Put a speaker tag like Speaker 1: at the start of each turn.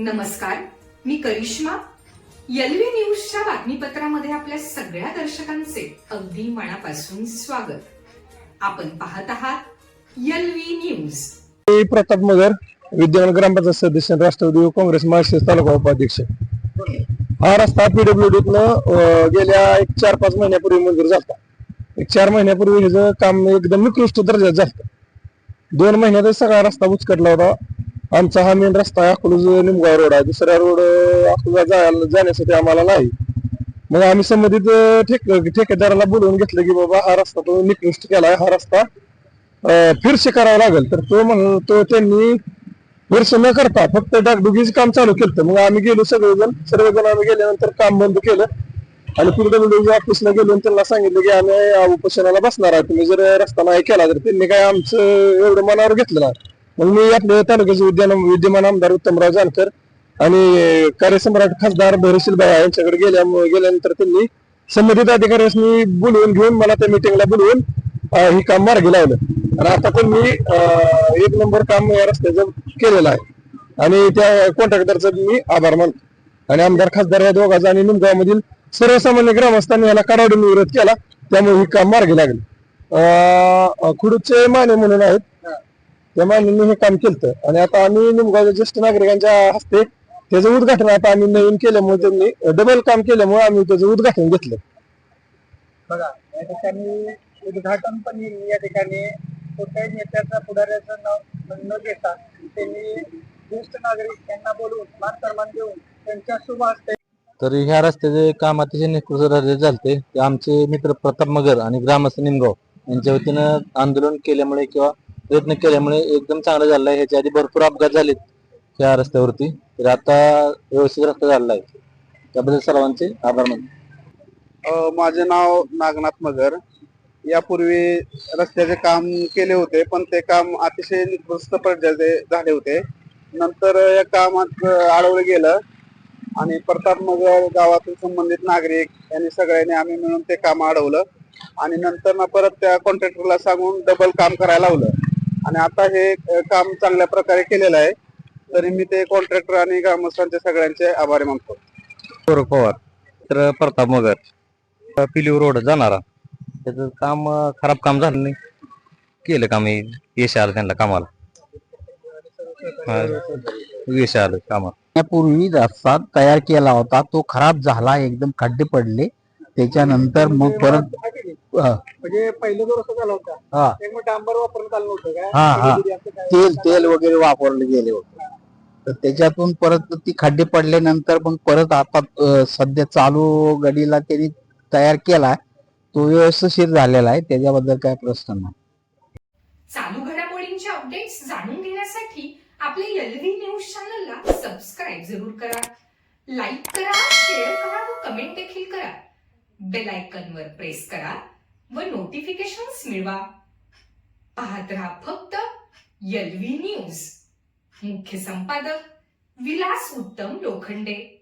Speaker 1: नमस्कार मी करिश्मा. यलवी न्यूजच्या बातमीपत्रामध्ये आपल्या सगळ्या दर्शकांचे अगदी मनापासून स्वागत. आपण पाहत आहात यलवी न्यूज.
Speaker 2: मी प्रताप मगर विद्यमान ग्रामपंचायत सदस्य आणि राष्ट्रवादी युवक काँग्रेस महाराष्ट्र तालुका उपाध्यक्ष. हा रस्ता पीडब्ल्यूडीतनं गेल्या एक चार पाच महिन्यापूर्वी मंजूर झाला एक चार महिन्यापूर्वी ह्याचं काम एकदम निकृष्ट दर्जात झालं दोन महिन्यातच सगळा रस्ता उचकटला होता. आमचा हा मेन रस्ता आहे अकलूज निमगाव रोड आहे. दुसरा रोड अकलूजला जायला जाण्यासाठी आम्हाला नाही. मग आम्ही संबंधित ठेक ठेकेदाराला बोलवून घेतलं की बाबा हा रस्ता तो निकृष्ट केलाय. हा रस्ता फिरसे करावा लागेल. तर तो म्हण तो त्यांनी वर्ष न करता फक्त डागडुगीच काम चालू केलं मग आम्ही गेलो सगळेजण. सर्वजण आम्ही गेल्यानंतर काम बंद केलं. आणि पुढे ऑफिसला गेलो त्यांना सांगितलं की आम्ही उपोषणाला बसणार आहे. तुम्ही जर रस्ता नाही केला तर त्यांनी काय आमचं एवढं मनावर घेतलं नाही. मग मी आपल्या तालुक्याचे विद्यान विद्यमान आमदार उत्तमराव जानकर आणि कार्यसम्राट खासदार भैरशील भाई यांच्याकडे गेल्या गेल्यानंतर त्यांनी संबंधित अधिकाऱ्यांनी बोलवून घेऊन मला त्या मिटिंगला बोलवून ही काम मार्गी लावलं. आणि आता पण मी अं, एक नंबर काम या रस्त्याचं केलेलं आहे. आणि त्या कॉन्ट्रॅक्टरचा मी आभार मानतो. आणि आमदार खासदार या दोघांचा आणि निमगावमधील सर्वसामान्य ग्रामस्थांनी याला कडाडून विरोध केला त्यामुळे ही काम मार्गी लागली. खुडूचे माने म्हणून आहेत त्या मान्यांनी हे काम केलं आणि आता आम्ही निमगावच्या ज्येष्ठ नागरिकांच्या हस्ते त्याचं उद्घाटन आता आम्ही नवीन केल्यामुळे त्यांनी डबल काम केल्यामुळे आम्ही त्याचं उद्घाटन घेतलं.
Speaker 3: बघा या ठिकाणी उद्घाटन पण येईल. या ठिकाणी कोणत्याही नेत्याचं पुढाऱ्याचं नाव न घेता त्यांनी ज्येष्ठ नागरिक यांना बोलवून मान सन्मान देऊन त्यांच्या शुभ हस्ते
Speaker 4: तर ह्या रस्त्याचे काम अतिशय निकृष्ट दर्जाचे झालते. ते आमचे मित्र प्रताप मगर आणि ग्रामस्थ निमगाव यांच्या वतीनं आंदोलन केल्यामुळे किंवा प्रयत्न केल्यामुळे एकदम चांगलं झालं आहे ह्याच्या आधी भरपूर अपघात झालेत त्या रस्त्यावरती. तर आता व्यवस्थित रस्ता झालेला आहे. त्याबद्दल सर्वांचे आभार मानतो.
Speaker 3: माझे नाव नागनाथ मगर. यापूर्वी रस्त्याचे काम केले होते पण ते काम अतिशय निकृष्ट दर्जाचे झाले होते. नंतर या कामात अडवलं गेलं आणि प्रताप मगर गावातील संबंधित नागरिक यांनी सगळ्यांनी आम्ही मिळून ते काम अडवलं आणि नंतर ना परत त्या कॉन्ट्रॅक्टरला सांगून डबल काम करायला लावलं. आणि आता हे काम चांगल्या प्रकारे केलेलं आहे. तरी मी ते कॉन्ट्रॅक्टर आणि ग्रामस्थांचे सगळ्यांचे आभारी मानतो.
Speaker 4: गौरव पवार तर प्रताप मगर पिलीव रोड जाणारा. त्याचं काम खराब काम झालं नाही. केलं काम यश आलं त्यांना कामाला. हा, यश आलं कामाला.
Speaker 5: पूर्वी रस्ता तयार केला होता तो खराब झाला एकदम खड्डे पडले. त्याच्यानंतर मग परत अ,
Speaker 3: म्हणजे पहिलं जो रस्ता झाला होता.
Speaker 5: हा.
Speaker 3: डांबर वापरण्यात आलं नव्हतं काय?
Speaker 5: हा, हा.
Speaker 3: असं काय?
Speaker 5: तेल तेल वगैरे वापरले गेले होते. तर त्याच्यातून परत ती खड्डे पडल्यानंतर मग परत आता अ, सध्या चालू गडीला त्यांनी तयार केला तो व्यवस्थित झालेला आहे. त्याच्याबद्दल काय प्रश्न नाही.
Speaker 1: चालू घडामोडींचे अपडेट्स जाणून घेण्यासाठी आपल्या यलवी न्यूज चॅनलला सबस्क्राईब जरूर करा. लाईक करा शेअर करा व कमेंट देखील करा. बेल आयकॉनवर प्रेस करा व नोटिफिकेशन्स मिळवा. पाहत राहा फक्त यलवी न्यूज मुख्य संपादक विलास उत्तम लोखंडे.